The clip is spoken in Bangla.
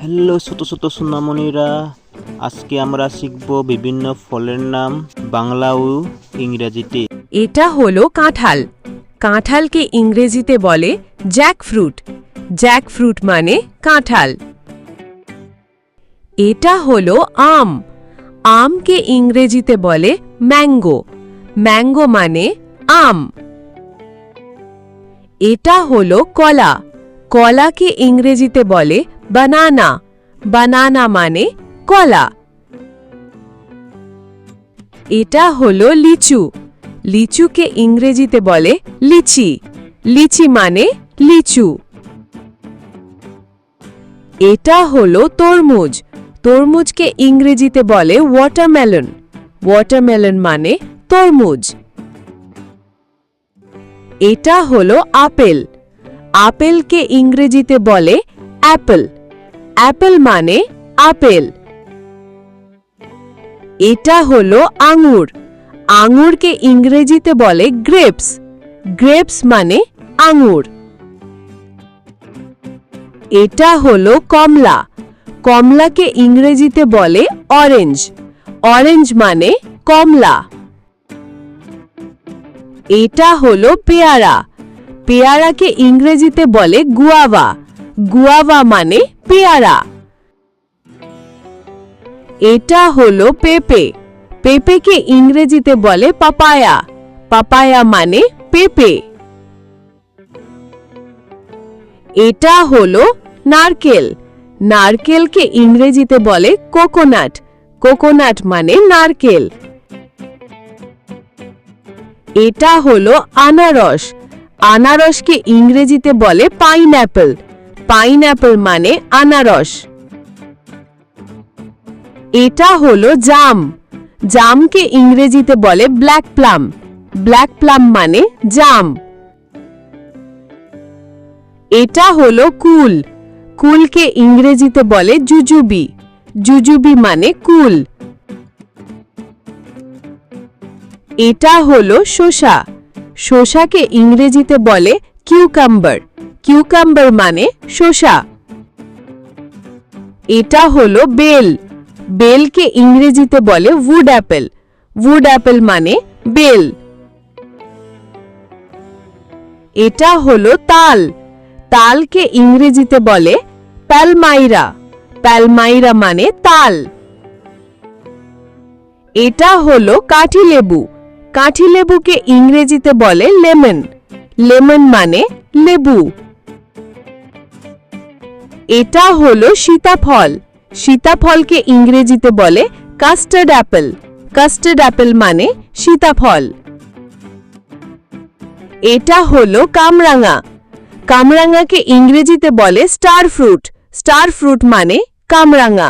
হ্যালো, ছোট ছোট সোনামণিরা। আজকে আমরা শিখব বিভিন্ন ফলের নাম বাংলা ও ইংরেজিতে। এটা হলো কাঁঠাল। কাঁঠালকে ইংরেজিতে বলে জ্যাকফ্রুট। জ্যাকফ্রুট মানে কাঁঠাল। এটা হলো আম। আমকে ইংরেজিতে বলে ম্যাঙ্গো। ম্যাঙ্গো মানে আম। এটা হলো কলা। কলাকে ইংরেজিতে বলে বানানা বানানা মানে কলা। এটা হলো লিচু। লিচুকে ইংরেজিতে বলে লিচি। লিচি মানে লিচু। এটা হলো তরমুজ। তরমুজকে ইংরেজিতে বলে ওয়াটারমেলন ওয়াটারমেলন মানে তরমুজ। এটা হলো আপেল। আপেলকে ইংরেজিতে বলে অ্যাপল। অ্যাপল মানে আপেল। এটা হলো আঙুর। আঙুরকে ইংরেজিতে বলে গ্রেপস। গ্রেপস মানে আঙুর। এটা হলো কমলা। কমলাকে ইংরেজিতে বলে অরেঞ্জ। অরেঞ্জ মানে কমলা। এটা হলো পেয়ারা। পেয়ারাকে ইংরেজিতে বলে গুয়াভা। গুয়াভা মানে পেয়ারা। এটা হলো পেঁপে। পেঁপেকে ইংরেজিতে বলে পাপায়া। পাপায়া মানে পেঁপে। এটা হলো নারকেল। নারকেলকে ইংরেজিতে বলে কোকোনাট। কোকোনাট মানে নারকেল। এটা হলো আনারস। আনারসকে ইংরেজিতে বলে পাইনঅ্যাপল। পাইনঅ্যাপল মানে আনারস। এটা হলো জাম। জামকে ইংরেজিতে বলে ব্ল্যাক প্লাম। ব্ল্যাক প্লাম মানে জাম। এটা হলো কুল। কুলকে ইংরেজিতে বলে জুজুবি। জুজুবি মানে কুল। এটা হলো শসা। শসাকে ইংরেজিতে বলে কিউকাম্বার। কিউকাম্বার মানে শসা। এটা হলো বেল। বেলকে ইংরেজিতে বলে উড অ্যাপেল উড অ্যাপেল মানে বেল। এটা হলো তাল। তালকে ইংরেজিতে বলে প্যালমাইরা। প্যালমাইরা মানে তাল। এটা হলো কাঠিলেবু কাঠিলেবুকে ইংরেজিতে বলে লেমন। লেমন মানে লেবু। এটা হলো সীতাফল। সীতাফলকে ইংরেজিতে বলে কাস্টার্ড অ্যাপেল কাস্টার্ড অ্যাপেল মানে সীতাফল। এটা হলো কামরাঙা। কামরাঙাকে ইংরেজিতে বলে স্টার ফ্রুট স্টার ফ্রুট মানে কামরাঙা।